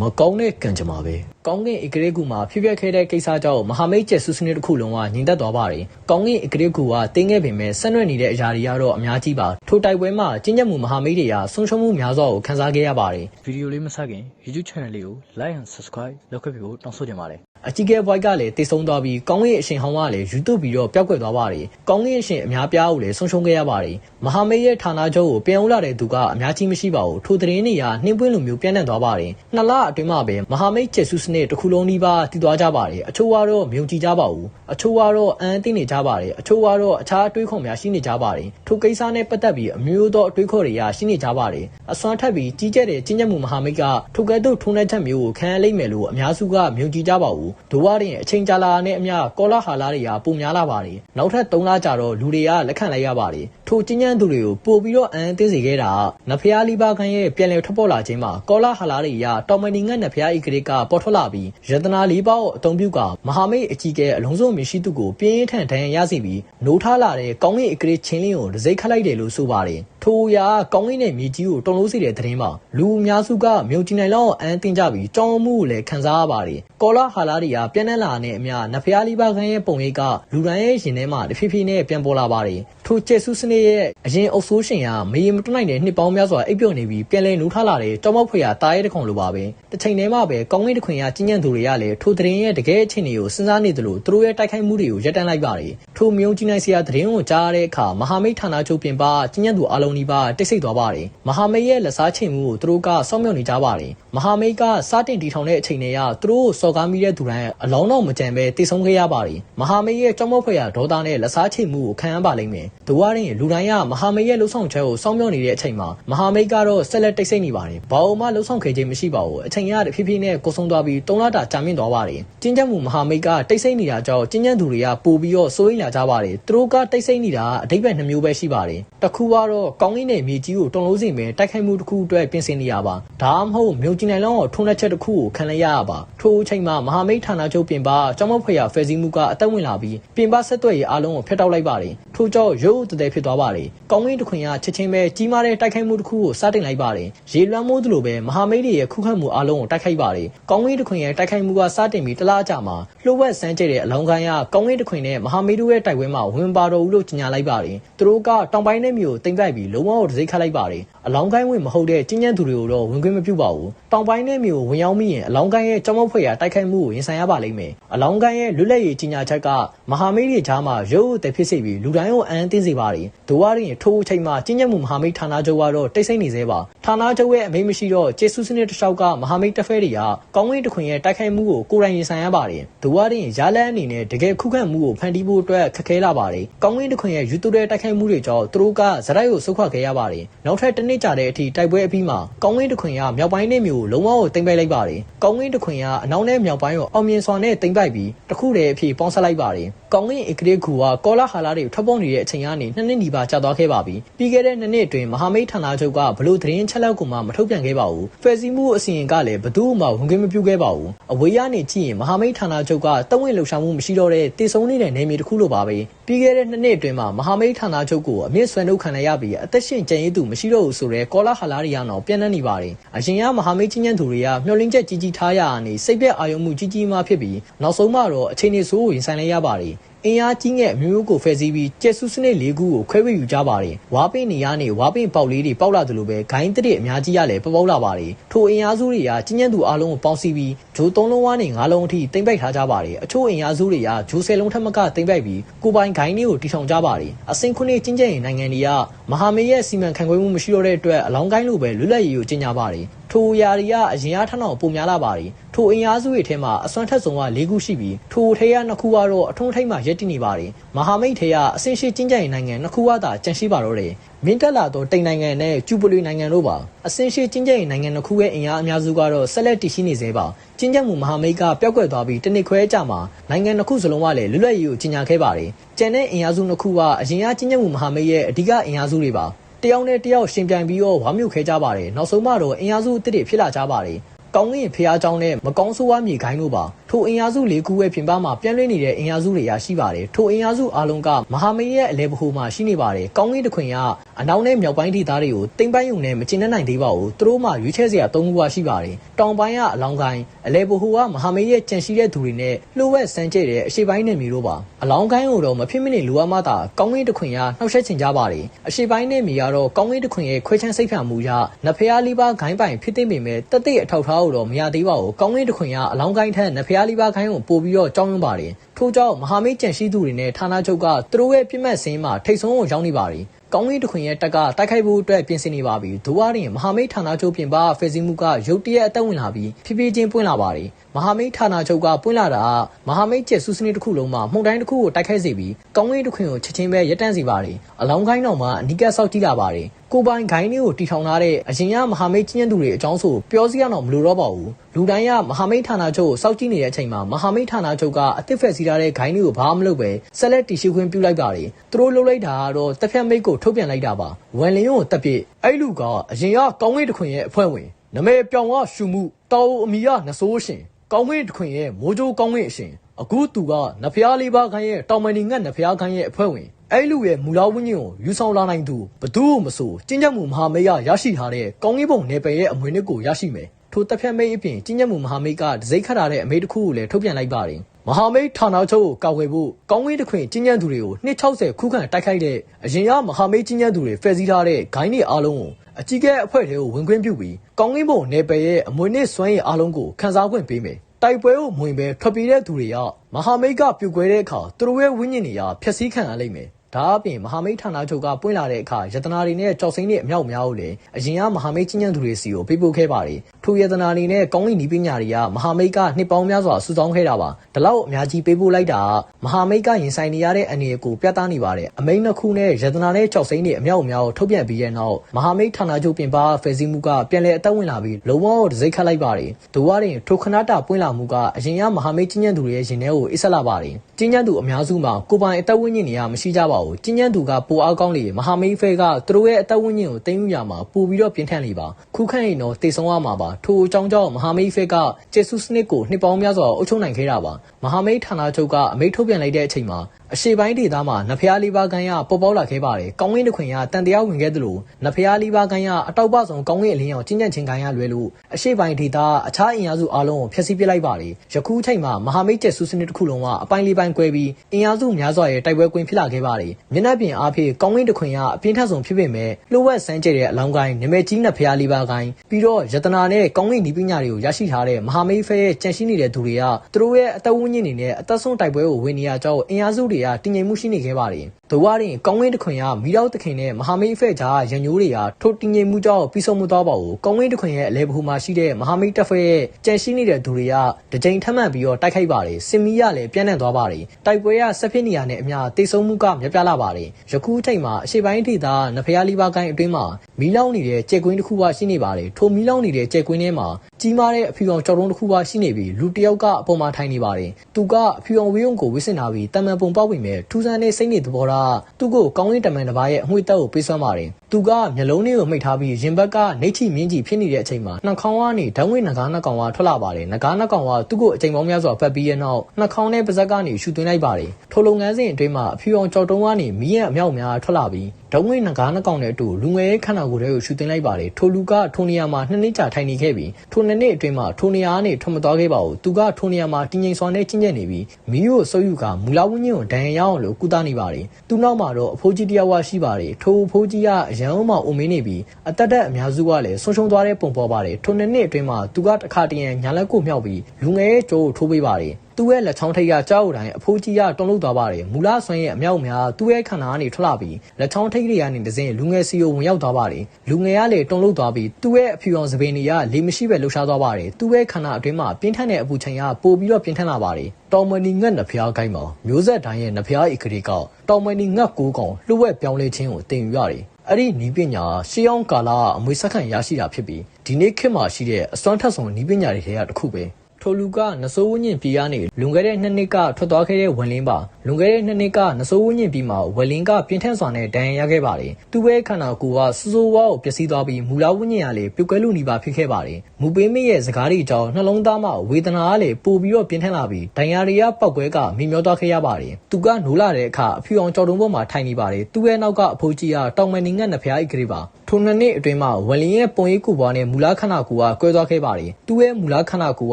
မကောင်းတဲ့ကံကြမ္မာပဲကောင်းကင်ဧကရေကူမှာဖြစ်ပျက်ခဲ့တဲ့ကိစ္စကြောင့်မဟာမိတ်ကျက်ဆူစနစ်တစ်ခုလုံးကညီသက်သွားပါတယ်ကောင်းကင်ဧကရေကူကတင်းခဲ့ပေမဲ့ဆက်နွယ်နေတဲ့အရာတွေကတော့အများကြီးပါထိုတိုက်ပွဲမှာကျင်းချက်မှုမဟာမိတ်တွေကဆုံးရှုံးမှုများစွာကိုခံစားခဲ့ရပါတယ်ဗီဒီယိုလေးမစခင် YouTube channel လေးကို like and subscribe လုပ်ခဲ့ပြီးဖို့တောင်းဆိုချင်ပါတယ် အကြီးကဲဘွိုက်ကလည်းတိတ်ဆုံးသွားပြီးကောင်းကင်အရှင်ဟောင်းကလည်းယူတူပြီးတော့ပျောက်ကွယ်သွားပါတယ်ကောင်းကင်အရှင်အများပြားကိုလည်းဆုံးရှုံးခဲ့ရပါတယ်မဟာမိတ်ရဲ့ဌာနချုပ်ကိုပြန်ဦးလာတဲ့သူကအများကြီးမရှိပါဘူးထိုသတင်းတွေကနှင်းပွင့်လိုမျိုးပြန့်နှံ့သွားပါတယ်နှစ်လအတွင်းမှာပဲမဟာမိတ်ကျက်စုစနစ်တစ်ခုလုံးဒီပါတည်သွားကြပါတယ်အချို့ကတော့မြုံကြည်ကြပါဘူးအချို့ကတော့အန်သိနေကြပါတယ်အချို့ကတော့အခြားအတွေးခေါ်များရှိနေကြပါတယ်ထိုကိစ္စနဲ့ပတ်သက်ပြီးအမျိုးသောအတွေးခေါ်တွေကရှိနေကြပါတယ်အစွမ်းထက်ပြီးကြီးကျယ်တဲ့ကြီးညက်မှုမဟာမိတ်ကထိုကဲ့သို့ထုံးတဲ့ချက်မျိုးကိုခံရလိမ့်မယ်လို့အများစုကမြုံကြည်ကြပါဘူးဒိုဝါရင်အချိန်ကြာလာတဲ့အမျှကောလာဟာလာတွေကပုံများလာပါတယ်နောက်ထပ်3လကြာတော့လူတွေကလက်ခံလိုက်ရပါတယ်ထိုကြီးညက်သူတွေကိုပို့ပြီးတော့အန်သိစေခဲ့တာနဖျားလီဘာခန်ရဲ့ပြန်လည်ထွက်ပေါ်လာခြင်းမှာကောလာဟာလာတွေရတော်မနီငတ်နဖျားဤကလေးကပေါ်ထွက်လာပြီးယတနာလေးပါးကိုအုံပြုကမဟာမိတ်အကြီးကဲအလုံးစုံမရှိသူကိုပြင်းထန်ဒဏ်ရာရစေပြီးနိုးထားလာတဲ့ကောင်းကင်အကလေးချင်းလင်းကိုဒစိတ်ခတ်လိုက်တယ်လို့ဆိုပါတယ်ထိုအရာ ကောင်းကင်နဲ့ မြေကြီးကို တုံလို့စေတဲ့သတင်းမှာလူအများစုက မြုံကြည်နိုင်လောက်အန်းတင်ကြပြီး ကြောင်းမှုကိုလည်း ခံစားရပါတယ် ကောလာဟာလာတွေကပြန်နှံ့လာတဲ့အမျှနဖျားလီဘာခန်ရဲ့ ပုံရိပ်က လူတိုင်းရဲ့ရင်ထဲမှာ တဖြည်းဖြည်းနဲ့ ပြန်ပေါ်လာပါတယ် ထိုကျဲဆုစနေရဲ့အရင်အုပ်ဆိုးရှင်ကမေးမတွနိုင်တဲ့နှစ်ပေါင်းများစွာအိပ်ပျော်နေပြီးပြန်လဲနူးထားလာတဲ့တောမောက်ဖွေရတားရဲတခုံလိုပါပဲတစ်ချိန်တည်းမှာပဲကောင်းကင်တခွင်ရကျဉ်းညံသူတွေကလည်းထိုသတင်းရဲ့တကယ်အခြေအနေကိုစဉ်းစားနေသလိုသူတို့ရဲ့တိုက်ခိုက်မှုတွေကိုရပ်တန့်လိုက်ပါတယ်ထိုမြုံကြည်နိုင်စရာသတင်းကိုကြားရတဲ့အခါမဟာမိတ်ဌာနချုပ်ပြင်ပကျဉ်းညံသူအလုံးနီးပါးတိတ်ဆိတ်သွားပါတယ်မဟာမိတ်ရဲ့လက်စားချိန်မှုကိုသူတို့ကစောင့်မျှော်နေကြပါတယ်မဟာမိတ်ကစတင်တီထောင်တဲ့အချိန်တွေကသူတို့ကိုစော်ကားမိတဲ့သူတိုင်းအလောင်းတော်မကြံပဲတိတ်ဆုံးခဲ့ရပါတယ်မဟာမိတ်ရဲ့ကြောက်မောက်ဖွေရဒေါသနဲ့လက်စားချိန်မှုကိုခံရပါလိမ့်မယ်ဒိုဝါရင်လူတိုင်းကမဟာမိတ်ရဲ့လှုပ်ဆောင်ချက်ကိုစောင့်မျှော်နေတဲ့အချိန်မှာမဟာမိတ်ကတော့ဆက်လက်တိတ်ဆိတ်နေပါတယ်ဘာလို့မှလှုပ်ဆောင်ခဲ့ခြင်းမရှိပါဘူးအချိန်ရတဖြည်းဖြည်းနဲ့ကိုဆုံးသွားပြီး၃လတာကြာမြင့်သွားပါတယ်ကျင်းချက်မှုမဟာမိတ်ကတိတ်ဆိတ်နေတာကြောင့်ကျင်းကျန်းသူတွေကပို့ပြီးတော့စိုးရိမ်လာကြပါတယ်သူတို့ကတိတ်ဆိတ်နေတာအဓိပ္ပာယ်နှမျိုးပဲရှိပါတယ်တစ်ခုကတော့ကောင်းကင်နဲ့မြေကြီးကိုတုံလို့စီမယ်တိုက်ခိုက်မှုတစ်ခုအတွက်ပြင်ဆင်နေရပါဒါမှမဟုတ်မြုံကြည်နိုင်လောင်းကိုထုံးတဲ့ချက်တစ်ခုကိုခံလိုက်ရရပါထိုအချိန်မှာမဟာမိတ်ဌာနချုပ်ပြင်ပကျောင်းမဖွေရဖယ်စီမှုကအသက်ဝင်လာပြီးပြင်ပဆက်သွယ်ရေးအားလုံးကိုဖျက်တောက်လိုက်ပါတယ်ထို့ကြောင့်ရုပ်တည်ဖြစ်သွားပါတယ်ကောင်းကင်တစ်ခွင်ကချက်ချင်းပဲကြီးမားတဲ့တိုက်ခိုက်မှုတစ်ခုကိုစတင်လိုက်ပါတယ်ရေလွှမ်းမိုးသလိုပဲမဟာမိတ်တွေရဲ့ခုခံမှုအားလုံးကိုတိုက်ခိုက်ပါတယ်ကောင်းကင်တစ်ခွင်ရဲ့တိုက်ခိုက်မှုကစတင်ပြီးတလားကြာမှာလှုပ်ဝက်စမ်းကြဲတဲ့အလောင်းကိုင်းကကောင်းကင်တစ်ခွင်နဲ့မဟာမိတ်တို့ရဲ့တိုက်ပွဲမှာဝင်ပါတော်ဦးလို့ကြေညာလိုက်ပါတယ်သူတို့ကတောင်ပိုင်းနယ်မြို့ကိုတင်ပိုက်ပြီးလုံးဝကိုတစိခတ်လိုက်ပါတယ်အလောင်းကိုင်းဝင်မဟုတ်တဲ့ကျဉ်းကျန်းသူတွေကိုတော့ဝင်ခွင့်မပြုပါဘူးတောင်ပိုင်းနယ်မြို့ကိုဝင်ရောက်မိရင်အလောင်းကိုင်းရဲ့ကြောက်မောက်ဖွယ်ရာတိုက်ခိုက်မှုကိုရင်ဆိုင်ရပါလိမ့်မယ်အလောင်းကိုင်းရဲ့လွတ်လပ်ရေးကြီးညာချက်ကမဟာမိတ်တွေကြားမှာရုပ်သက်ဖြစ်စေပြီးလူတိုင်းကိုအံသိစေပါတယ်ဒိုဝါရင်ထိုးအချိန်မှာကျဉ်းကျန်းမှုမဟာမိတ်ဌာနချုပ်ကတော့တိတ်ဆိတ်နေသေးပါဌာနချုပ်ရဲ့အမိန့်မရှိတော့ကျေစုစနစ်တစ်လျှောက်ကမဟာမိတ်တဖဲတွေကကောင်းကင်တခွင်ရဲ့တိုက်ခိုက်မှုကိုကိုယ်တိုင်ရင်ဆိုင်ရပါတယ်ဒိုဝါရင်ရလန်းအနေနဲ့တကယ်ခုခံမှုကိုဖန်တီးဖို့အတွက်ခက်ခဲလာပါတယ်ကောင်းကင်တခွင်ရဲ့ယူတူတဲ့တိုက်ခိုက်မှုတွေကြောင့်သူတို့ကဇရိုက်ကိုဆုတ်ခွာခဲ့ရပါတယ်နောက်ထပ်တစ်နှစ်ကြာတဲ့အထိတိုက်ပွဲအပြီးမှာကောင်းကင်တခွင်ကမြောက်ပိုင်းနယ်မျိုးကိုလုံးဝကိုတင်ပိုက်လိုက်ပါတယ်ကောင်းကင်တခွင်ကအနောက်နဲ့မြောက်ပိုင်းကိုအောင်မြင်စွာနဲ့တင်ပိုက်ပြီးတခုတည်းအဖြစ်ပေါင်းဆက်လိုက်ပါတယ်ကောင်းကင်ဧကရေကူကကောလာဟာလာတွေထွက်ပေါ်နေတဲ့အချိန်ကနေနှစ်နှစ်နီးပါးကြာသွားခဲ့ပါပြီပြီးခဲ့တဲ့နှစ်နှစ်အတွင်းမဟာမိတ်ဌာနချုပ်ကဘလို့သတင်းချက်လက်ကိုမှမထုတ်ပြန်ခဲ့ပါဘူးဖယ်စီမှုအစီရင်ကလည်းဘသူ့မှဝင်ခွင့်မပြုခဲ့ပါဘူးအဝေးရနေကြည့်ရင်မဟာမိတ်ဌာနချုပ်ကတဝင့်လှုပ်ရှားမှုမရှိတော့တဲ့တည်ဆုံးနေတဲ့နေမြေတစ်ခုလိုပါပဲပြီးခဲ့တဲ့နှစ်နှစ်အတွင်းမှာမဟာမိတ်ဌာနချုပ်ကိုအမြင့်ဆွဲနှုတ်ခံရပြီးအသက်ရှင်ကျန်ရည်သူမရှိတော့ဘူးဆိုတော့ကောလာဟာလာတွေကတော့ပြန့်နှံ့နေပါတယ်အရင်ကမဟာမိတ်ချင်းချမ်းသူတွေကမျှော်လင့်ချက်ကြီးကြီးထားရတာနေစိတ်ပြက်အာရုံမှုကြီးကြီးမှဖြစ်ပြီးနောက်ဆုံးမှတော့အခြေအနေဆိုးဝင်ဆိုင်လိုက်ရပါတယ် အင်အားကြီးငယ်အမျိုးမျိုးကိုဖယ်စီးပြီးကျက်စုစနစ်၄ခုကိုခွဲဝေယူကြပါတယ်။ဝါပင်နေရနေဝါပင်ပေါက်လေးတွေပေါက်လာသလိုပဲဂိုင်းတရအများကြီးရလည်းပေါပေါက်လာပါတယ်။ထိုအင်အားစုတွေကကျဉ်းကျဉ်သူအလုံးကိုပေါင်းစည်းပြီးဂျိုး၃လုံးဝနဲ့၅လုံးအထိတင်ပိုက်ထားကြပါတယ်။အချို့အင်အားစုတွေကဂျိုး၁၀လုံးထက်မကတင်ပိုက်ပြီးကိုပိုင်ဂိုင်းတွေကိုတီထောင်ကြပါတယ်။အစင်ခုနှစ်ကျဉ်းကျဉ်ရင်နိုင်ငံတွေကမဟာမေရဲ့စီမံခန့်ခွဲမှုမရှိတော့တဲ့အတွက်အလောင်းကိုင်းလိုပဲလွတ်လပ်ရေးကိုကျင်းကြပါတယ်။ထိုအရာတွေကအရင်အားထက်တော့ပုံများလာပါတယ်။ ထိုအင်အားစုတွေထဲမှာအစွမ်းထက်ဆုံးက၄ခုရှိပြီးထိုထဲကနှစ်ခုကတော့အထုံးထိပ်မှရပ်တည်နေပါတယ်။မဟာမိတ်ထဲကအဆင့်ရှိကျင်းကျရင်နိုင်ငံနှစ်ခုကသာကြန့်ရှိပါတော့တယ်။မင်းတက်လာသောတိန်နိုင်ငံနဲ့ကျူပလီနိုင်ငံတို့ပါအဆင့်ရှိကျင်းကျရင်နိုင်ငံနှစ်ခုရဲ့အင်အားအများစုကတော့ဆက်လက်တည်ရှိနေသေးပါကျင်းကျမှုမဟာမိတ်ကပျောက်ကွယ်သွားပြီးတနစ်ခွဲအကြာမှာနိုင်ငံနှစ်ခုစလုံးကလည်းလွတ်လပ်ရေးကိုကြီးညာခဲ့ပါတယ်။ကျန်တဲ့အင်အားစုနှစ်ခုကအရင်ကကျင်းကျမှုမဟာမိတ်ရဲ့အဓိကအင်အားစုတွေပါ။တယောက်နဲ့တယောက်ရှင်ပြိုင်ပြီးတော့ဝါမြုပ်ခဲကြပါတယ်နောက်ဆုံးမှတော့အင်အားစုအစ်စ်တွေဖြစ်လာကြပါတယ် ကောင်းကင်ဖျားเจ้าနဲ့မကောင်းဆိုးဝါးမြေခိုင်းတို့ပါ ထိုအင်အားစု၄ခုရဲ့ပြင်ပမှာပြန့်လွင့်နေတဲ့အင်အားစုတွေရရှိပါတယ်ထိုအင်အားစုအလုံးကမဟာမင်းရဲ့အလဲဗဟိုမှာရှိနေပါတယ်ကောင်းကင်တခွင်ကအနောက်နဲ့မြောက်ပိုင်းဒေသတွေကိုတင်ပိုင်းုံနဲ့မကျင်နိုင်သေးပါဘူးသူတို့မှရွေးချယ်စရာ၃ခုပါရှိပါတယ်တောင်ပိုင်းကအလောင်းကိုင်းအလဲဗဟိုကမဟာမင်းရဲ့ကြံရှိတဲ့သူတွေနဲ့လှို့ဝက်စမ်းကျဲတဲ့အရှိပိုင်းနယ်မြေတို့ပါအလောင်းကိုင်းကိုတော့မဖြစ်မနေလူအမသာကောင်းကင်တခွင်ကနှောက်ယှက်ချင်ကြပါတယ်အရှိပိုင်းနယ်မြေကတော့ကောင်းကင်တခွင်ရဲ့ခွဲချမ်းစိတ်ဖြာမှုရနဖျားလေးပါးဂိုင်းပိုင်ဖြစ်သိပေမဲ့တက်တဲ့အထောက်ထားကိုတော့မရသေးပါဘူးကောင်းကင်တခွင်ကအလောင်းကိုင်းထက်နဖျားလေးပါးဂိုင်းကိုပို့ပြီးတော့ကြောင်းရွံ့ပါတယ်ထို့ကြောင့်မဟာမိတ်ကြံရှိသူတွေနဲ့ဌာနချုပ်ကသူတို့ရဲ့ပြစ်မှတ်စင်းမှာထိတ်ဆုံးကိုရောက်နေပါတယ်ကောင်းကင်တခွင်ရဲ့တက်ကတိုက်ခိုက်ဖို့အတွက်ပြင်ဆင်နေပါပြီ။ဒိုဝါရင်မဟာမိတ်ဌာနချုပ်ပြင်ပဖေစီမှုကရုတ်တရက်အသက်ဝင်လာပြီးဖြည်းဖြည်းချင်းပွင့်လာပါတယ်။မဟာမိတ်ဌာနချုပ်ကပွင့်လာတာမဟာမိတ်ကျက်စုစနစ်တစ်ခုလုံးမှာမှုန်တိုင်းတစ်ခုကိုတိုက်ခိုက်စေပြီးကောင်းကင်တခွင်ကိုချက်ချင်းပဲရပ်တန့်စေပါတယ်။အလောင်းကိုင်းတော်မှာအနိကဆောက်ကြည့်လာပါတယ်။ကိုပိုင်ဂိုင်းလေးကိုတီထောင်ထားတဲ့အရင်ကမဟာမိတ်ချင်းသူတွေအကြောင်းဆိုပြောစရာတော့မလိုတော့ပါဘူး။ လူတိုင်းကမဟာမိတ်ဌာနချုပ်ကိုစောက်ကြည့်နေတဲ့အချိန်မှာမဟာမိတ်ဌာနချုပ်ကအသစ်ဖက်စီထားတဲ့ဂိုင်းလေးကိုဘာမှမလုပ်ပဲဆက်လက်တီရှိခွင့်ပြုလိုက်ပါတယ်။သူတို့လှုပ်လိုက်တာကတော့တက်ဖြတ်မိတ်ကိုထုတ်ပြန်လိုက်တာပါ။ဝန်လင်းကိုတက်ပြစ်အဲ့လူကအရင်ကကောင်းကင်တခွင်ရဲ့အဖွဲ့ဝင်နမဲပြောင်ကရှူမှုတောင်အမီကနဆိုးရှင်ကောင်းကင်တခွင်ရဲ့မိုးကြိုးကောင်းကင်အရှင်အခုသူကနဖျားလေးပါးခိုင်းရဲ့တောင်မဏီငတ်နဖျားခိုင်းရဲ့အဖွဲ့ဝင်အဲ့လူရဲ့မူလာဝင်းကြီးကိုယူဆောင်လာနိုင်သူဘသူ့မဆိုကျင်းချက်မှုမဟာမေယရရှိထားတဲ့ကောင်းကင်ဘုံနယ်ပယ်ရဲ့အမွေနစ်ကိုရရှိမယ် ထိုတပ်ဖြတ်မိတ်အပြင်ကျင်းချက်မှုမဟာမိတ်ကဒစိတ်ခတ်ထားတဲ့အမေတစ်ခုကိုလည်းထုတ်ပြန်လိုက်ပါတယ်မဟာမိတ်ဌာနချုပ်ကိုကောက်ွယ်ဖို့ကောင်းကင်တခွင်ကျင်းညံသူတွေကို260ခုခံတိုက်ခိုက်တဲ့အရင်ကမဟာမိတ်ကျင်းညံသူတွေဖယ်စည်းထားတဲ့ဂိုင်းတွေအားလုံးကိုအကြီးကဲအဖွဲ့တွေကိုဝင်ခွင့်ပြုပြီးကောင်းကင်ဘုံနယ်ပယ်ရဲ့အမွေနစ်စွမ်းရည်အားလုံးကိုခန်းစားခွင့်ပေးမယ်တိုက်ပွဲကိုမဝင်ပဲထွက်ပြေးတဲ့သူတွေကမဟာမိတ်ကပြုတ်ကွဲတဲ့အခါသူတို့ရဲ့ဝိညာဉ်တွေကဖျက်ဆီးခံရလိမ့်မယ် ဒါအပြင်မဟာမိတ်ဌာနချုပ်ကပွင့်လာတဲ့အခါယတနာတွေနဲ့ကြောက်စိမ့်တွေအမြောက်များကိုလည်းအရင်ကမဟာမိတ်ချင်းညံသူတွေစီကိုပေးပို့ခဲ့ပါတယ်။ထိုယတနာတွေနဲ့ကောင်းကင်နီးပညာတွေကမဟာမိတ်ကနှစ်ပေါင်းများစွာစုဆောင်းခဲ့တာပါ။ဒီလောက်အများကြီးပေးပို့လိုက်တာမဟာမိတ်ကရင်ဆိုင်နေရတဲ့အနေအကိုပြသနေပါတယ်။အမိန်နှစ်ခုနဲ့ယတနာနဲ့ကြောက်စိမ့်တွေအမြောက်များကိုထုတ်ပြန်ပြီးတဲ့နောက်မဟာမိတ်ဌာနချုပ်ပြင်ပဖယ်စီမှုကပြန်လည်အသက်ဝင်လာပြီးလုံးဝတစိတ်ခတ်လိုက်ပါတယ်။ဒိုဝါရင်ထိုခဏတာပွင့်လာမှုကအရင်ကမဟာမိတ်ချင်းညံသူတွေရဲ့ရင်ထဲကိုအစ်ဆက်လာပါတယ်။ချင်းညံသူအများစုမှာကိုပိုင်အသက်ဝိညာဉ်တွေကမရှိကြပါဘူး။ချင်းညံသူကပိုအားကောင်းလေမဟာမိတ်ဖဲကသူတို့ရဲ့အသက်ဝိညာဉ်ကိုတင်းယူရမှာပို့ပြီးတော့ပြင်းထန်လေပါခုခန့်ရင်တော့တေဆုံးရမှာပါထိုအကြောင်းကြောင့်မဟာမိတ်ဖဲကကျေဆုစနစ်ကိုနှစ်ပေါင်းများစွာအုပ်ချုပ်နိုင်ခဲ့တာပါမဟာမိတ်ဌာနချုပ်ကအမိတ်ထုတ်ပြန်လိုက်တဲ့အချိန်မှာအရှိပိုင်းဒေသမှာနဖျားလေးပါးကန်ရပေါ်ပေါက်လာခဲ့ပါတယ်။ကောင်းကင်တခွင်ရတန်တရားဝင်ခဲ့သလိုနဖျားလေးပါးကန်ရအတောက်ပဆုံးကောင်းကင်အလင်းရောကျဉ်းကျဉ်ချင်းကန်ရလွဲလို့အရှိပိုင်းဒေသအခြားအင်အားစုအလုံးကိုဖျက်ဆီးပစ်လိုက်ပါတယ်။ယခုချိန်မှာမဟာမိတ်ကျက်ဆူစနစ်တစ်ခုလုံးကအပိုင်းလေးပိုင်းကွဲပြီးအင်အားစုများစွာရဲ့တိုက်ပွဲကွင်းဖြစ်လာခဲ့ပါတယ်။မျက်နှာပြင်အားဖြင့်ကောင်းကင်တခွင်ရအပြင်းထန်ဆုံးဖြစ်ပေမဲ့လှုပ်ဝက်စမ်းကျဲတဲ့အလောင်းကိုင်းနမဲကြီးနဖျားလေးပါးကိုင်းပြီးတော့ယတနာနဲ့ကောင်းကင်ဒီပညာတွေကိုရရှိထားတဲ့မဟာမိတ်ဖဲရဲ့ကြံရှိနေတဲ့သူတွေကသူတို့ရဲ့အသက်ဝန်းကျင်တွေနဲ့အသက်ဆုံးတိုက်ပွဲကိုဝင်နေရကြောင်းအင်အားစုတွေကတည်ငြိမ်မှုရှိနေခဲ့ပါတယ်။ ဒိုဝါရင်ကောင်းဝင်းတခွင်ကမိတော့တခင်နဲ့မဟာမိတ်အဖက်ကြားရန်ညိုးတွေကထိုတည်ငြိမ်မှုကြောင့်ပြီးဆုံးမသွားပါဘူး။ကောင်းဝင်းတခွင်ရဲ့အလဲဘဟုမှာရှိတဲ့မဟာမိတ်တပ်ဖွဲ့ရဲ့ကြံရှိနေတဲ့သူတွေကတကြိမ်ထပ်မံပြီးတော့တိုက်ခိုက်ပါတယ်။စင်မီရလည်းပြန့်နှံ့သွားပါတယ်။တိုက်ပွဲကဆက်ဖြစ်နေရတဲ့အမျှတိတ်ဆုံးမှုကမြပြလာပါတယ်။ယခုချိန်မှာအရှိပိုင်းဒေသနဖျားလီပါကိုင်းအတွင်းမှာမီးလောင်နေတဲ့ကြက်ကွင်းတစ်ခုပါရှိနေပါတယ်။ထိုမီးလောင်နေတဲ့ကြက်ကွင်းထဲမှာကြီးမားတဲ့အဖြူအောင်ကြောက်တုံးတစ်ခုပါရှိနေပြီးလူတစ်ယောက်ကအပေါ်မှာထိုင်နေပါတယ်။သူကအဖြူအောင်ဝေးုံကိုဝစ်စင်ထားပြီးတမန်ပုံပေါက်ပေမဲ့ထူးဆန်းတဲ့စိတ်နေသဘောထားသူ့ကိုကောင်းကင်တမန်တစ်ပါးရဲ့အငွေတက်ကိုပေးစွမ်းပါတယ်။သူကမျက်လုံးလေးကိုမှိတ်ထားပြီးရင်ဘတ်ကနေချီမြင့်ကြီးဖြစ်နေတဲ့အချိန်မှာနှာခေါင်းကနေဓာတ်ငွေ့ငကားနှကောင်ကထွက်လာပါတယ်။ငကားနှကောင်ကသူ့ကိုအချိန်ပေါင်းများစွာဖက်ပြီးရဲ့နောက်နှာခေါင်းနဲ့ပါးစပ်ကနေရှူသွင်းလိုက်ပါတယ်။ထိုလုပ်ငန်းစဉ်အတွင်းမှာအဖြူအောင်ကြောက်တုံးကနေမီးရဲ့အမြောက်များထွက်လာပြီးဓာတ်ငွေ့ငကားနှကောင်နဲ့အတူလူငယ်ရဲ့ခန္ဓာကိုယ်ထဲကိုရှူသွင်းလိုက်ပါတယ်။ထိုလူကထိုနေရာမှာနှစ်နှစ်ကြာထိုင်နေခဲ့ပြီးထိုနှစ်နှစ်အတွင်းမှာထိုနေရာကနေထွက်မသွားခဲ့ပါဘူး။သူကထိုနေရာမှာတင်းငိမ်စွာနဲ့ကျင့်ကြံနေပြီးမီးကိုဆုပ်ယူကမူလာဝင်းကြီးကိုဒဏ်ရာရအောင်လို့ကုသနေပါတယ်။သူနောက်မှာတော့အဖိုးကြီးတယောက်ကရှိပါတယ်။ထိုအဖိုးကြီးကအရန်အောင်မှအိုမင်းနေပြီးအသက်သက်အများစုကလည်းဆုံးရှုံးသွားတဲ့ပုံပေါ်ပါတယ်။ထိုနှစ်နှစ်အတွင်းမှာသူကတခါတရံညာလက်ကိုမြောက်ပြီးလူငယ်ရဲ့ကြိုးကိုထိုးပေးပါတယ်။ သူ့ရဲ့လက်ချောင်းထိပ်ကကြောက်တိုင်းအဖိုးကြီးကတွန်းလုသွားပါတယ်မူလဆွမ်းရဲ့အမြောက်များသူ့ရဲ့ခန္ဓာကနေထွက်လာပြီးလက်ချောင်းထိပ်တွေကနေတစင်းလူငယ်စီကိုဝင်ရောက်သွားပါတယ်လူငယ်ကလည်းတွန်းလုသွားပြီးသူ့ရဲ့အဖြူအောင်စပင်းတွေကလေမရှိပဲလှုပ်ရှားသွားပါတယ်သူ့ရဲ့ခန္ဓာအတွင်းမှာပြင်းထန်တဲ့အပူချိန်ကပိုပြီးတော့ပြင်းထန်လာပါတယ်တောင်မဏီငတ်နဖျားကိုင်းမှာမျိုးဆက်တိုင်းရဲ့နဖျားဧကရေကတောင်မဏီငတ်ကိုးကောင်လှုပ်ဝက်ပြောင်းလဲခြင်းကိုတင်ယူရတယ်အဲ့ဒီနီးပညာရှေးအောင်ကာလအမွေဆက်ခံရရှိတာဖြစ်ပြီးဒီနေ့ခေတ်မှာရှိတဲ့အစွမ်းထက်ဆုံးနီးပညာတွေထဲကတစ်ခုပဲ ထိုလူက နဆိုးဝင်းကျင်ပြည်ကနေ လွန်ခဲ့တဲ့နှစ်နှစ်က ထွက်သွားခဲ့တဲ့ဝင်လင်းပါ လွန်ခဲ့တဲ့နှစ်နှစ်ကနဆိုးဝင်းညင်ပြီးမှဝယ်လင်းကပြင်းထန်စွာနဲ့ဒဏ်ရာရခဲ့ပါတယ်သူ့ရဲ့ခန္ဓာကိုယ်ကစိုးစိုးဝါးကိုပျက်စီးသွားပြီးမူလာဝင်းညင်ကလည်းပြုတ်ကွဲလူနေပါဖြစ်ခဲ့ပါတယ်မူပေးမရဲ့စကားတွေကြောင့်နှလုံးသားမှာဝေဒနာကလည်းပိုပြီးတော့ပြင်းထန်လာပြီးဒဏ်ရာတွေကပောက်ကွဲကမြင်မျောသွားခဲ့ရပါတယ်သူကနိုးလာတဲ့အခါအဖြူအောင်ကြော်တုံးပေါ်မှာထိုင်နေပါတယ်သူ့ရဲ့နောက်ကအဖိုးကြီးကတောင်မန်နေငတ်နှစ်ဖျားအိတ်ကလေးပါထိုနှစ်နှစ်အတွင်းမှာဝယ်လင်းရဲ့ပုံရိပ်ကူပွားနဲ့မူလာခန္ဓာကိုယ်ကကွဲသွားခဲ့ပါတယ်သူ့ရဲ့မူလာခန္ဓာကို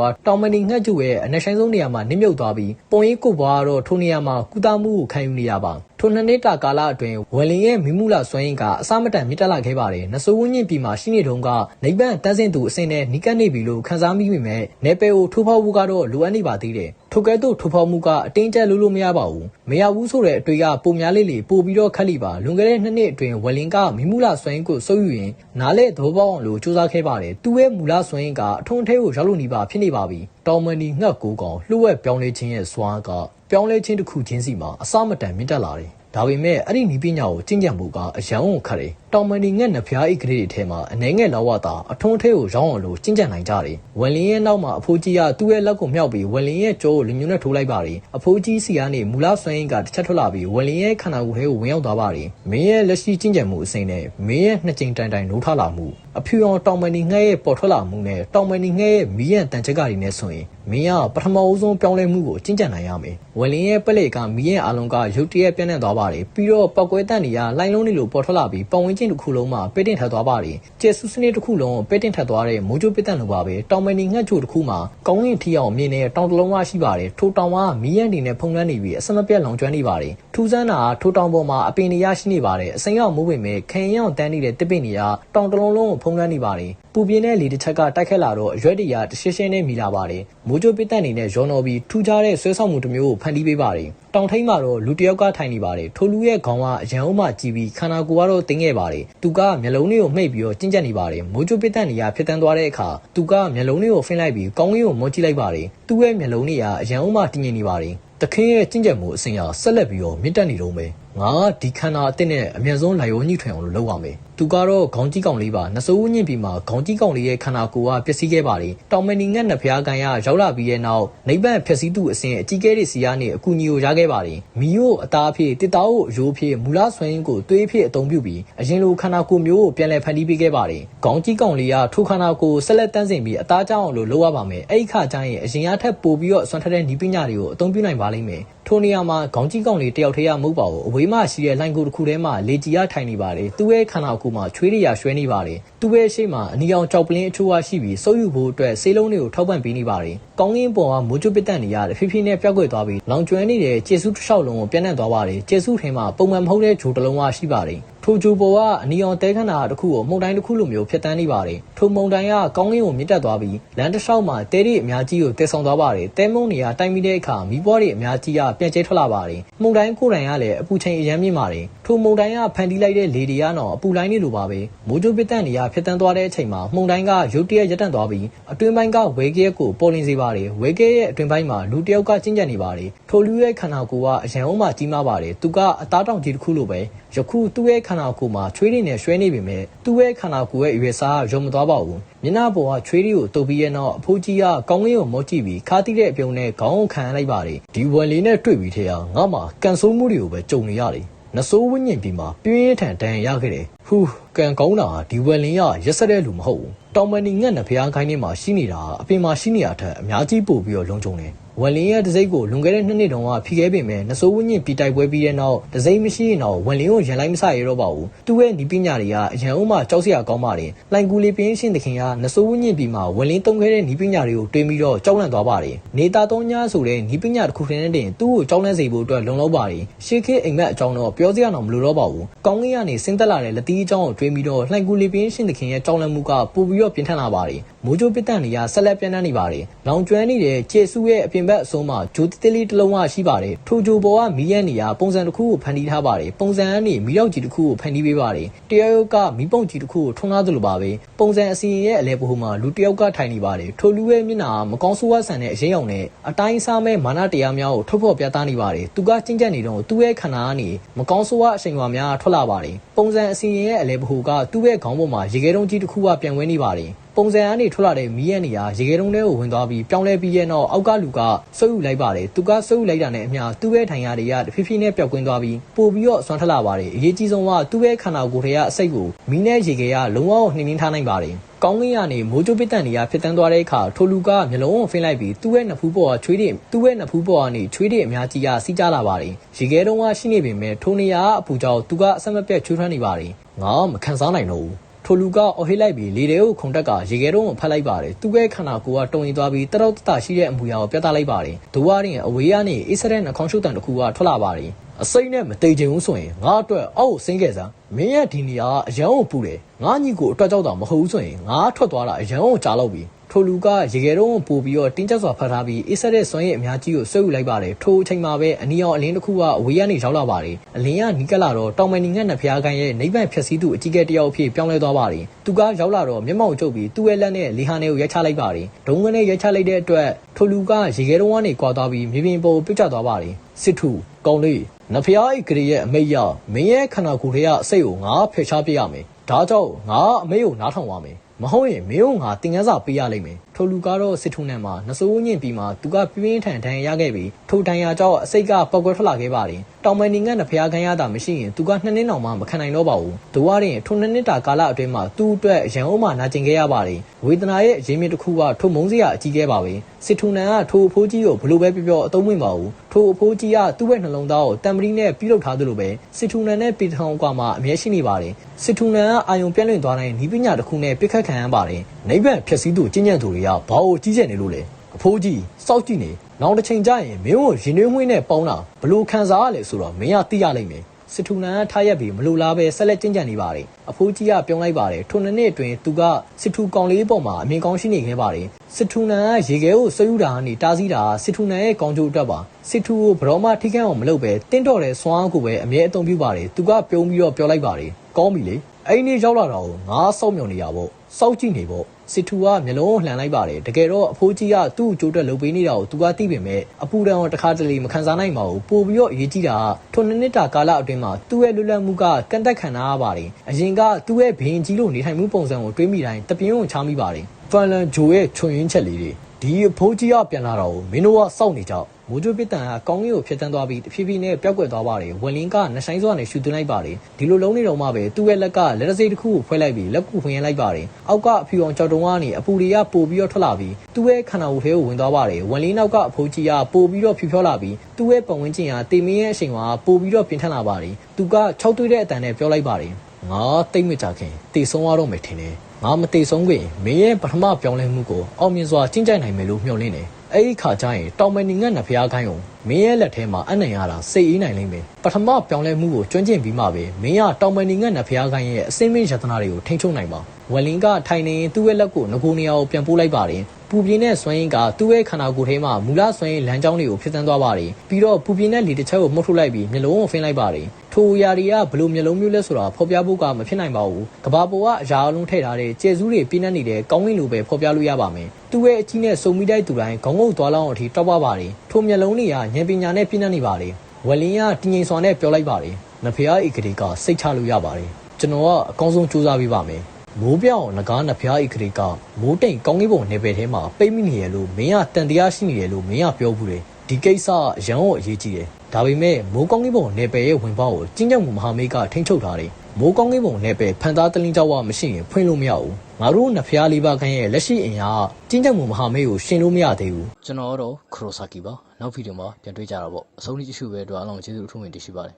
ယ်ကတောင်မန်နေငတ်ကျုရဲ့အနက်ဆိုင်ဆုံးနေရာမှာနစ်မြုပ်သွားပြီးပုံရိပ်ကူပွားကတော့ထိုနေရာမှာကုသမှုကိုခံယူနေရပါထိုနှစ်နှစ်တာကာလအတွင်းဝယ်လင်ရဲ့မိမှုလာစွမ်းရင်ကအစမတန်မြင့်တက်လာခဲ့ပါတယ်။နဆိုးဝင်းညင်ပြည်မှာရှိနေတုန်းကနိဗ္ဗာန်တန်းစင်သူအစင်းနဲ့နိကတ်နေပြီလို့ခန်းစားမိပေမဲ့နေပယ်ကိုထိုးဖောက်ဖို့ကတော့လိုအပ်နေပါသေးတယ်။ထိုကဲ့သို့ထိုးဖောက်မှုကအတင်းကျပ်လို့လို့မရပါဘူး။မရဘူးဆိုတဲ့အတွေ့ကပုံများလေးလေးပို့ပြီးတော့ခက်လိပါလွန်ခဲ့တဲ့နှစ်နှစ်အတွင်းဝယ်လင်ကမိမှုလာစွမ်းရင်ကိုစိုးယူရင်နားလေသဘောပေါက်အောင်လို့စူးစမ်းခဲ့ပါတယ်။သူ့ရဲ့မူလာစွမ်းရင်ကအထုံးထဲကိုရောက်လို့နေပါဖြစ်နေပါပြီ။တောင်မနီငှက်ကိုကောင်လှုပ်ဝက်ပြောင်းလဲခြင်းရဲ့စွမ်းကပြောင်းလဲခြင်းတစ်ခုချင်းစီမှာအစမတန်မြင့်တက်လာတယ်။ ဒါပေမဲ့အဲ့ဒီနီးပညာကိုကျင့်ကြံမှုကအယံကိုခတ်တယ် တောင်မဏီငက်နှဖျားအိတ်ကလေးတွေထဲမှာအနေငယ်လောက်ဝတာအထုံးထဲကိုရောင်းအောင်လို့ကျင့်ကြံနိုင်ကြတယ်ဝယ်လင်းရဲ့နောက်မှာအဖိုးကြီးကသူ့ရဲ့လက်ကိုမြှောက်ပြီးဝယ်လင်းရဲ့ကြောကိုလူမျိုးနဲ့ထိုးလိုက်ပါတယ်အဖိုးကြီးစီကနေမူလဆွမ်းရင်ကတစ်ချက်ထွက်လာပြီးဝယ်လင်းရဲ့ခန္ဓာကိုယ်ထဲကိုဝင်ရောက်သွားပါတယ်မင်းရဲ့လက်ရှိကျင့်ကြံမှုအစိမ့်နဲ့မင်းရဲ့နှစ်ကြိမ်တိုင်တိုင်နိုးထလာမှုအဖြူအောင်တောင်မဏီငှက်ရဲ့ပေါ်ထွက်လာမှုနဲ့တောင်မဏီငှက်ရဲ့မီးရန်တန်ချက်ကတွေနဲ့ဆိုရင်မင်းကပထမအဆုံးပြောင်းလဲမှုကိုကျင့်ကြံနိုင်ရမယ်ဝယ်လင်းရဲ့ပလေကမီးရဲ့အလုံးကရုတ်တရက်ပြန့်နှံ့သွားပါတယ်ပြီးတော့ပောက်ကွဲတန့်တွေကလိုင်းလုံးတွေလိုပေါ်ထွက်လာပြီးပတ်ဝန်းကျင်တစ်ခုလုံးမှာပိတ်တင်ထပ်သွားပါတယ်ကျဲဆူစနစ်တစ်ခုလုံးပိတ်တင်ထပ်သွားတဲ့မိုးကြိုးပစ်တန့်လိုပါပဲတောင်မဏီငှက်ချိုတစ်ခုမှာကောင်းကင်ထီအောင်မြင်တဲ့တောင်တလုံးကရှိပါတယ်ထိုတောင်ကမီးရန်တွေနဲ့ဖုံးလွှမ်းနေပြီးအစမပြတ်လောင်ကျွမ်းနေပါတယ်ထူးဆန်းတာကထိုတောင်ပေါ်မှာအပင်တွေရရှိနေပါတယ်အစိမ်းရောက်မိုးပင်မဲ့ခံရအောင်တန်းနေတဲ့တစ်ပင်တွေကတောင်တလုံးလုံးကိုဖုံးလွှမ်းနေပါတယ် ပူပြင်းတဲ့လေတစ်ချက်ကတိုက်ခတ်လာတော့အရွက်တွေကတရှင်းရှင်းနဲ့မိလာပါတယ်မိုးကြိုးပစ်တန့်နေနဲ့ရောနော်ပြီးထူးခြားတဲ့ဆွဲဆောင်မှုတစ်မျိုးကိုဖန်တီးပေးပါတယ်တောင်ထိန်မှာတော့လူတယောက်ကထိုင်နေပါတယ်ထိုလူရဲ့ခေါင်းကအရန်အုံးမှကြည့်ပြီးခန္ဓာကိုယ်ကတော့တင်းခဲ့ပါတယ်သူကမျက်လုံးလေးကိုမှိတ်ပြီးတော့ကျဉ်ကျက်နေပါတယ်မိုးကြိုးပစ်တန့်နေရဖြစ်တန်းသွားတဲ့အခါသူကမျက်လုံးလေးကိုဖင်းလိုက်ပြီးကောင်းကင်ကိုမောကြည့်လိုက်ပါတယ်သူ့ရဲ့မျက်လုံးလေးကအရန်အုံးမှတင်းငင်နေပါတယ်တခင်ရဲ့ကျင့်ကြံမှုအစဉ်အရဆက်လက်ပြီးတော့မြင့်တက်နေတော့မယ်ငါဒီခန္ဓာအစ်စ်နဲ့အမြန်ဆုံးလိုက်ရောညှိထွင်အောင်လုပ်ရမယ်သူကတော့ခေါင်းကြီးကောင်လေးပါနစိုးဝညင်ပြီးမှခေါင်းကြီးကောင်လေးရဲ့ခန္ဓာကိုယ်ကပျက်စီးခဲ့ပါတယ်တောင်မနီငတ်နှစ်ဖျားကန်ရရောက်လာပြီးတဲ့နောက်နိဗ္ဗာန်ဖြည့်ဆည်းသူအစဉ်အကြီးကဲတွေစီကနေအကူအညီကိုရခဲ့ပါတယ်မီယိုအသားအဖြစ်တစ်သားကိုအယိုးဖြစ်မူလဆွမ်းရင်းကိုသွေးဖြစ်အသုံးပြုပြီးအရင်လိုခန္ဓာကိုယ်မျိုးကိုပြန်လည်ဖန်တီးပေးခဲ့ပါတယ်ခေါင်းကြီးကောင်လေးကထိုခန္ဓာကိုယ်ဆက်လက်တန်းစင်ပြီးအသားကြောင်းအောင်လို့လုပ်ရပါမယ်အဲ့ဒီခါကျရင်အရင်အထက်ပို့ပြီးတော့ဆွမ်းထက်တဲ့ဤပညာတွေကိုအသုံးပြုနိုင်ပါလိမ့်မယ်ထိုနေရာမှာခေါင်းကြီးကောင်လေးတယောက်တည်းရမဟုတ်ပါဘူးအဝေးမှရှိတဲ့လိုင်ကိုတစ်ခုထဲမှာလေကြီးရထိုင်နေပါတယ်သူ့ရဲ့ခန္ဓာကိုယ်မှာချွေးရရွှဲနေပါတယ်သူ့ရဲ့ရှေ့မှာအနီအောင်ကြောက်ပလင်းအချိုးအရှိပြီးစိုးယူဖို့အတွက်ဆေးလုံးတွေကိုထောက်ပံ့ပေးနေပါတယ်ကောင်းကင်ပေါ်ကမိုးကြိုးပစ်တန့်နေရတဲ့ဖိဖိနဲ့ပြောက်ကွယ်သွားပြီးလောင်ကျွမ်းနေတဲ့ကျေစုတစ်လျှောက်လုံးကိုပြန့်နှံ့သွားပါတယ်ကျေစုထင်းမှာပုံမှန်မဟုတ်တဲ့ဂျိုတစ်လုံးကရှိပါတယ် ထိုဂျိုပေါ်ကအနီအောင်တဲခန္ဓာတစ်ခုကိုမှုန်တိုင်းတစ်ခုလိုမျိုးဖြစ်တန်းနေပါတယ်ထိုမှုန်တိုင်းကကောင်းကင်ကိုမြင့်တက်သွားပြီးလမ်းတစ်လျှောက်မှာတဲရီအများကြီးကိုတည်ဆောင်သွားပါတယ်တဲမုံတွေကတိုင်ပြီးတဲ့အခါမီးပွားတွေအများကြီးကပြန့်ကျဲထွက်လာပါတယ်မှုန်တိုင်းကိုယ်တိုင်ကလည်းအပူချိန်အရမ်းမြင့်ပါတယ်ထိုမှုန်တိုင်းကဖန်တီးလိုက်တဲ့လေတွေကတော့အပူလိုင်းတွေလိုပါပဲမိုးကြိုးပစ်တန့်တွေကဖြစ်တန်းသွားတဲ့အချိန်မှာမှုန်တိုင်းကရုတ်တရက်ရပ်တန့်သွားပြီးအတွင်းပိုင်းကဝဲကဲကိုပေါ်လင်းစေပါတယ်ဝဲကဲရဲ့အတွင်းပိုင်းမှာလူတယောက်ကကျဉ်ကျပ်နေပါတယ်ထိုလူရဲ့ခန္ဓာကိုယ်ကအရန်အုံးမှကြီးမားပါတယ်သူကအသားတောင်ကြီးတစ်ခုလိုပဲယခုသူ့ရဲ့ခန္ဓာကိုယ်မှာချွေးတွေနဲ့ရွှဲနေပေမဲ့သူ့ရဲ့ခန္ဓာကိုယ်ရဲ့အရွယ်စားရုံမသွားပါဘူးမျက်နှာပေါ်ကချွေးတွေကိုတုပ်ပြီးရဲ့နောက်အဖိုးကြီးကကောင်းကင်ကိုမော့ကြည့်ပြီးခါတိတဲ့အပြုံနဲ့ခေါင်းကိုခံလိုက်ပါတယ်ဒီဝန်လေးနဲ့တွေ့ပြီးထဲကငါ့မှာကန်ဆိုးမှုတွေကိုပဲကြုံနေရတယ်နဆိုးဝင်းညင်ပြီးမှပြင်းထန်တန်ရခဲ့တယ်ဟူးကန်ကောင်းတာဒီဝယ်လင်းရရက်ဆက်တဲ့လူမဟုတ်ဘူးတောင်မဏီငတ်နဲ့ဖျားခိုင်းနေမှာရှိနေတာအပင်မှာရှိနေတာထက်အများကြီးပို့ပြီးတော့လုံခြုံတယ်ဝယ်လင်းရဲ့တစိမ့်ကိုလွန်ခဲ့တဲ့နှစ်နှစ်တုန်းကဖိခဲ့ပေမဲ့နဆိုးဝင်းညင်ပြည်တိုက်ပွဲပြီးတဲ့နောက်တစိမ့်မရှိရင်တော့ဝယ်လင်းကိုရန်လိုက်မဆရတော့ပါဘူးသူ့ရဲ့ဒီပညာတွေကအရန်ဦးမှကြောက်စရာကောင်းပါတယ်လိုင်ကူလီပင်းရှင်သခင်ကနဆိုးဝင်းညင်ပြီးမှဝယ်လင်းတုံးခဲ့တဲ့ဒီပညာတွေကိုတွေးပြီးတော့ကြောက်လန့်သွားပါတယ်နေတာသုံးညာဆိုတဲ့ဒီပညာတစ်ခုထင်းနဲ့တင်သူ့ကိုကြောက်လန့်စေဖို့အတွက်လုံလောက်ပါတယ်ရှေးခေတ်အိမ်မက်အကြောင်းတော့ပြောစရာတော့မလိုတော့ပါဘူးကောင်းကင်ကနေဆင်းသက်လာတဲ့လက်သီးအကြောင်းကိုတွေးပြီးတော့လှိုင်ကူလီပင်းရှင်သခင်ရဲ့ကြောက်လန့်မှုကပိုပြီးတော့ပြင်းထန်လာပါတယ်မိုးကြိုးပစ်တန်တွေကဆက်လက်ပြန့်နှံ့နေပါတယ်လောင်ကျွမ်းနေတဲ့ကျေစုရဲ့အပြင်ဘက်အဆုံးမှာဂျိုးတိတိလေးတစ်လုံးကရှိပါတယ်ထိုဂျိုပေါ်ကမီးရန်နေရပုံစံတစ်ခုကိုဖန်တီးထားပါတယ်ပုံစံကနေမီးရောက်ကြီးတစ်ခုကိုဖန်တီးပေးပါတယ်တယောက်ကမီးပုံကြီးတစ်ခုကိုထွန်းကားသလိုပါပဲပုံစံအစီရင်ရဲ့အလဲပဟိုမှာလူတယောက်ကထိုင်နေပါတယ်ထိုလူရဲ့မျက်နှာမကောင်းဆိုးဝါးဆန်တဲ့အရေးအောင်နဲ့အတိုင်းစားမဲ့မာနတရားများကိုထုတ်ဖော်ပြသနေပါတယ်သူကကျင့်ကြံနေတော့သူ့ရဲ့ခန္ဓာကနေမကောင်းဆိုးဝါးအချိန်ဝါများထွက်လာပါတယ်ပုံစံအစီရင်ရဲ့အလဲပဟိုကသူ့ရဲ့ခေါင်းပေါ်မှာရေခဲတုံးကြီးတစ်ခုကပြန်ဝဲနေပါတယ် ပုံစံအနေထွက်လာတဲ့မီးရဲ့နေရာရေခဲတုံးထဲကိုဝင်သွားပြီးပြောင်းလဲပြီးရဲ့နောက်အောက်ကလူကဆွဲယူလိုက်ပါတယ်သူကဆွဲယူလိုက်တာနဲ့အမျှသူ့ရဲ့ထိုင်ရတွေကတဖြည်းဖြည်းနဲ့ပျောက်ကွင်းသွားပြီးပို့ပြီးတော့အစွမ်းထလာပါတယ်အရေးကြီးဆုံးကသူ့ရဲ့ခန္ဓာကိုယ်ထဲကအစိတ်ကိုမီးနဲ့ရေခဲကလုံးဝနှိမ့်နှင်းထားနိုင်ပါတယ်ကောင်းကင်ကနေမိုးကြိုးပစ်တန်နေရဖြစ်တန်းသွားတဲ့အခါထိုလူကမျက်လုံးကိုဖင်းလိုက်ပြီးသူ့ရဲ့နဖူးပေါ်ကချွေးတွေသူ့ရဲ့နဖူးပေါ်ကနေချွေးတွေအများကြီးကစီးကြလာပါတယ်ရေခဲတုံးကရှိနေပေမဲ့ထိုနေရာကအပူကြောင့်သူကအဆက်မပြတ်ချွေးထွန်းနေပါတယ်ငါမခံစားနိုင်တော့ဘူး ထိုလူကအော်ဟစ်လိုက်ပြီးလေတဲကိုခုန်တက်ကရေခဲတုံးကိုဖတ်လိုက်ပါတယ်သူ့ရဲ့ခန္ဓာကိုယ်ကတုံရင်သွားပြီးတတောက်တတရှိတဲ့အမူအရာကိုပြသလိုက်ပါတယ်ဒိုးဝရင်အဝေးကနေအေးစတဲ့နှာခေါင်းရှုပ်တန်တစ်ခုကထွက်လာပါတယ်အစိမ့်နဲ့မတိတ်ချင်ဘူးဆိုရင်ငါအတွက်အောက်ကိုဆင်းခဲ့စမ်းမင်းရဲ့ဒီနေရာကအရန်ကိုပူတယ်ငါညီကိုအတွက်ကြောက်တာမဟုတ်ဘူးဆိုရင်ငါထွက်သွားတာအရန်ကိုကြားလောက်ပြီ ထိုလူကရေခဲတုံးကိုပို့ပြီးတော့တင်းကျပ်စွာဖတ်ထားပြီးအေးဆက်တဲ့စွမ်းရည်အများကြီးကိုဆွဲယူလိုက်ပါတယ်ထိုအချိန်မှာပဲအနီရောင်အလင်းတစ်ခုကအဝေးကနေရောက်လာပါတယ်အလင်းကနီးကပ်လာတော့တောင်မန်နီငတ်နှစ်ဖျားကိုင်းရဲ့နိဗ္ဗာန်ဖြည့်ဆည်းသူအကြီးအကဲတယောက်အဖြစ်ပြောင်းလဲသွားပါတယ်သူကရောက်လာတော့မျက်မှောက်ကျုပ်ပြီးသူ့ရဲ့လက်နဲ့လေဟာနဲ့ကိုရိုက်ချလိုက်ပါတယ်ဒုံးကနေရိုက်ချလိုက်တဲ့အတွက်ထိုလူကရေခဲတုံးကနေကွာသွားပြီးမြေပြင်ပေါ်ပြုတ်ကျသွားပါတယ်စစ်ထုကောင်းလေးနဖျားအိတ်ကလေးရဲ့အမိတ်ရမင်းရဲ့ခန္ဓာကိုယ်ထဲကအစိတ်ကိုငါဖယ်ရှားပြရမယ်ဒါကြောင့်ငါအမေကိုနားထောင်ပါမယ် မဟုတ်ရင်မင်းတို့ငါတင်ကန်းစာပေးရလိမ့်မယ်ထိုလူကတော့စစ်ထုံနဲ့မှာနစိုးညင်ပြီးမှသူကပြင်းပြင်းထန်ထန်ရခဲ့ပြီးထိုတန်ရာကြောင့်အစိတ်ကပောက်ကွဲထွက်လာခဲ့ပါတယ်တောင်မန်နီငတ်နဖျားခန်းရတာမရှိရင်သူကနှစ်နှစ်တောင်မှမခံနိုင်တော့ပါဘူးဒိုးရရင်ထိုနှစ်နှစ်တာကာလအတွင်းမှာသူ့အတွက်ရန်အုံးမှနာကျင်ခဲ့ရပါတယ်ဝေဒနာရဲ့အရင်းမြစ်တစ်ခုကထိုမုံစရာအကြီးခဲ့ပါပဲစစ်ထုံနန်ကထိုအဖိုးကြီးကိုဘလို့ပဲပြောပြောအသုံးဝင်ပါဘူးထိုအဖိုးကြီးကသူ့ရဲ့နှလုံးသားကိုတံပရီနဲ့ပြုလုပ်ထားသလိုပဲစစ်ထုံနန်နဲ့ပီထောင်ကွာမှာအမြဲရှိနေပါတယ်စစ်ထုံနန်ကအာယုံပြန့်လွင့်သွားတဲ့ဤပညာတစ်ခုနဲ့ပြစ်ခတ်ခံရပါတယ်နိဗ္ဗာန်ဖြစ်စည်းသူကျင့်ကြံသူတွေကဘာကိုကြီးကျယ်နေလို့လဲအဖိုးကြီးစောက်ကြည့်နေနောက်တစ်ချိန်ကျရင်မင်းကိုရင်နှွေးမွေးနဲ့ပေါင်းတာဘလို့ခံစားရလဲဆိုတော့မင်းကသိရလိမ့်မယ်စစ်ထူနန်ကထားရက်ပြီးမလိုလားပဲဆက်လက်ကျင့်ကြံနေပါတယ်အဖိုးကြီးကပြောင်းလိုက်ပါတယ်ထိုနှစ်နှစ်အတွင်းသူကစစ်ထူကောင်လေးပေါ်မှာအမြင်ကောင်းရှိနေခဲ့ပါတယ်စစ်ထူနန်ကရေခဲကိုဆွဲယူတာကနေတားဆီးတာစစ်ထူနန်ရဲ့ကောင်းကျိုးအတွက်ပါစစ်ထူကိုဘရောမထိခိုက်အောင်မလုပ်ပဲတင်းတော်တဲ့စွမ်းအားကိုပဲအမြဲအသုံးပြုပါတယ်သူကပြုံးပြီးတော့ပြောလိုက်ပါတယ် ကောင်းပြီလေအဲ့ဒီနေ့ရောက်လာတော့ငါစောက်မြော်နေရပေါ့စောက်ကြည့်နေပေါ့စစ်ထူကမျက်လုံးကိုလှန်လိုက်ပါတယ်တကယ်တော့အဖိုးကြီးကသူ့ကိုကြိုးတက်လုပ်ပေးနေတာကိုသူကသိပေမဲ့အပူဒဏ်ကိုတခါတလေမခံစားနိုင်ပါဘူးပို့ပြီးတော့အရေးကြီးတာကထိုနှစ်နှစ်တာကာလအတွင်းမှာသူ့ရဲ့လွတ်လပ်မှုကကန့်သက်ခံရပါတယ်အရင်ကသူ့ရဲ့ဘရင်ကြီးလိုနေထိုင်မှုပုံစံကိုတွေးမိတိုင်းတပြင်းကိုချားမိပါတယ်ဖန်လန်ဂျိုရဲ့ချွန်ရင်းချက်လေးတွေဒီအဖိုးကြီးကပြန်လာတော့မင်းတို့ကစောင့်နေကြ မိုးကြိုးပစ်တန်ကကောင်းကင်ကိုဖျက်ဆီးသွားပြီးတဖြည်းဖြည်းနဲ့ပျောက်ကွယ်သွားပါတယ်ဝက်လင်းကနှဆိုင်စွာနဲ့ရှူသွင်းလိုက်ပါတယ်ဒီလိုလုံးနေတော့မှပဲသူ့ရဲ့လက်ကလက်တစိတစ်ခုကိုဖွဲလိုက်ပြီးလက်ကူဖွင့်ရလိုက်ပါတယ်အောက်ကအဖြူအောင်ကြောက်တုံးကနေအပူတွေကပိုပြီးတော့ထွက်လာပြီးသူ့ရဲ့ခန္ဓာကိုယ်ထဲကိုဝင်သွားပါတယ်ဝက်လင်းနောက်ကအဖိုးကြီးကပိုပြီးတော့ဖြူဖြောလာပြီးသူ့ရဲ့ပတ်ဝန်းကျင်ကတေမင်းရဲ့အချိန်မှာပိုပြီးတော့ပြင်းထန်လာပါတယ်သူက၆သွေးတဲ့အတန်နဲ့ပြောလိုက်ပါတယ်ငါတိတ်မကြခင်တေဆုံးရတော့မယ်ထင်တယ်ငါမတေဆုံးခင်မင်းရဲ့ပထမပြောင်းလဲမှုကိုအောင်မြင်စွာကျင့်ကြံနိုင်မယ်လို့မျှော်လင့်တယ် အဲ့ဒီခါကျရင်တောင်မနီငတ်နဖျားခိုင်းကိုမင်းရဲ့လက်ထဲမှာအနံ့ရတာစိတ်အေးနိုင်လိမ့်မယ်ပထမပြောင်းလဲမှုကိုကျွမ်းကျင်ပြီးမှပဲမင်းကတောင်မနီငတ်နဖျားခိုင်းရဲ့အစင်းမင်းယတနာတွေကိုထိန်းချုပ်နိုင်ပါဝလင်ကထိုင်နေရင်သူ့ရဲ့လက်ကိုငကိုနေရာကိုပြန်ပို့လိုက်ပါတယ်ပူပြင်းတဲ့စွမ်းရင်းကသူ့ရဲ့ခန္ဓာကိုယ်ထဲမှာမူလစွမ်းရင်းလမ်းကြောင်းတွေကိုဖြစ်သန်းသွားပါတယ်ပြီးတော့ပူပြင်းတဲ့လေတစ်ချက်ကိုမှုတ်ထုတ်လိုက်ပြီးမျက်လုံးကိုဖင်းလိုက်ပါတယ် ထိုအရာတွေကဘလို့မျက်လုံးမျိုးလဲဆိုတာဖော်ပြဖို့ကမဖြစ်နိုင်ပါဘူးကဘာပေါ်ကအရာအလုံးထည့်ထားတဲ့ကျဲစူးတွေပြင်းနေတဲ့ကောင်းကင်လိုပဲဖော်ပြလို့ရပါမယ်သူ့ရဲ့အကြီးနဲ့စုံမိတိုက်သူတိုင်းခေါင်းငုံသွားလောက်အောင်အထိတောက်ပပါတယ်ထိုမျက်လုံးတွေကဉာဏ်ပညာနဲ့ပြင်းနေပါတယ်ဝလင်းကတင်းငိမ်စွာနဲ့ပြောလိုက်ပါတယ်နဖေအားဧကတိကစိတ်ချလို့ရပါတယ်ကျွန်တော်ကအကောင်းဆုံးစူးစမ်းပေးပါမယ်မိုးပြောင်ငကားနှဖျားဤခရီကမိုးတိမ်ကောင်းကင်ဘုံနေပယ်ထဲမှာပိတ်မိနေရလို့မင်းကတန်တရားရှိနေရလို့မင်းကပြောဘူးတယ် ဒီကိစ္စရန်ကိုအရေးကြီးတယ်ဒါပေမဲ့မိုးကောင်းကင်ဘုံနေပယ်ရဲ့ဝင်ပေါက်ကိုကျင်းကျမှုမဟာမိတ်ကထိန်းချုပ်ထားတယ်မိုးကောင်းကင်ဘုံနေပယ်ဖန်သားတလင်းကြောက်ဝမရှိရင်ဖွင့်လို့မရဘူးငါတို့နှဖျားလေးပါးခန်းရဲ့လက်ရှိအင်အားကျင်းကျမှုမဟာမိတ်ကိုရှင်လို့မရသေးဘူးကျွန်တော်တော့ခရိုဆာကီပါနောက်ဗီဒီယိုမှာပြန်တွေ့ကြတာပေါ့အဆုံးထိကြည့်ရှုပဲအတွက်အားလုံးကျေးဇူးအထူးတင်ရှိပါတယ်